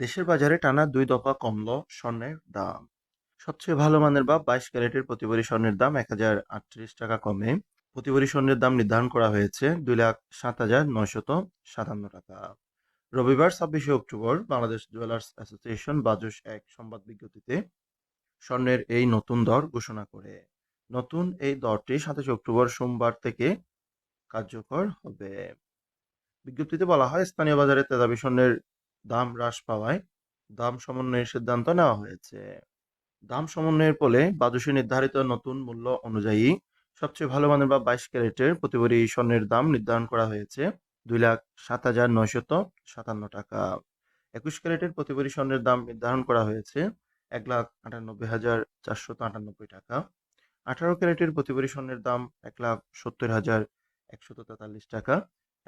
দেশের বাজারে টানা দুই দফা কমল স্বর্ণের দাম। সবচেয়ে ভালো মানের বা বাইশ ক্যারেটের প্রতিভরি স্বর্ণের দাম এক হাজার আটত্রিশ টাকা কমে। প্রতিভরি স্বর্ণের দাম নির্ধারণ করা হয়েছে দুই লাখ সাত হাজার নয়শত সাতান্ন টাকা। রবিবার ছাব্বিশে October Bangladesh jewellers association BAJUS এক সংবাদ বিজ্ঞপ্তিতে স্বর্ণের এই নতুন দর ঘোষণা করে। নতুন এই দরটি সাতাশে অক্টোবর সোমবার থেকে কার্যকর হবে। বিজ্ঞপ্তিতে বলা হয়, স্থানীয় বাজারে তেজাবি স্বর্ণের দাম হ্রাস পাওয়ায় দাম সমন্বয়ের সিদ্ধান্ত নেওয়া হয়েছে। দাম সমন্বয়ের ফলে বাজুসে নির্ধারিত নতুন মূল্য অনুযায়ী সবচেয়ে ভালো মানের বা বাইশ ক্যারেটের প্রতিভরি স্বর্ণের দাম নির্ধারণ করা হয়েছে দুই লাখ সাত হাজার নয়শত সাতান্ন টাকা। একুশ ক্যারেটের প্রতিভরি স্বর্ণের দাম নির্ধারণ করা হয়েছে এক লাখ আটানব্বই হাজার চারশত আটানব্বই টাকা। আঠারো ক্যারেটের প্রতিভরি স্বর্ণের দাম এক লাখ সত্তর হাজার একশত তেতাল্লিশ টাকা।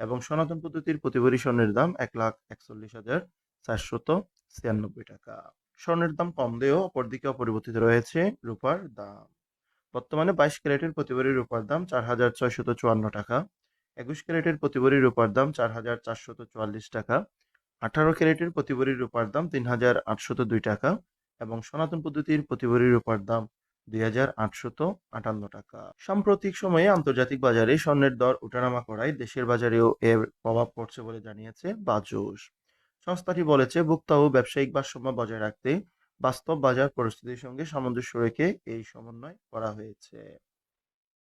এবং সনাতন পদ্ধতির প্রতিভরি স্বর্ণের দাম এক লাখ একচল্লিশ হাজার চারশত ছিয়ানব্বই টাকা। স্বর্ণের দাম কম দিয়েও অপরদিকে অপরিবর্তিত রয়েছে রূপার দাম। বর্তমানে বাইশ ক্যারেটের প্রতিভরি রূপার দাম চার হাজার ছয়শত চুয়ান্ন টাকা, একুশ ক্যারেটের প্রতিভরি রূপার দাম চার হাজার চারশত চুয়াল্লিশ টাকা, আঠারো ক্যারেটের প্রতিভরি রূপার দাম তিন হাজার আটশত দুই টাকা এবং সনাতন পদ্ধতির প্রতিভরি রূপার দাম দুই টাকা। সাম্প্রতিক সময়ে আন্তর্জাতিক বাজারে স্বর্ণের দর ওঠানামা করায় দেশের বাজারেও এর প্রভাব পড়ছে বলে জানিয়েছে বাজুস সংস্থাটি বলেছে, ভোক্তা ও ব্যবসায়িক ভারসাম্য বজায় রাখতে বাস্তব বাজার পরিস্থিতির সঙ্গে সামঞ্জস্য রেখে এই সমন্বয় করা হয়েছে।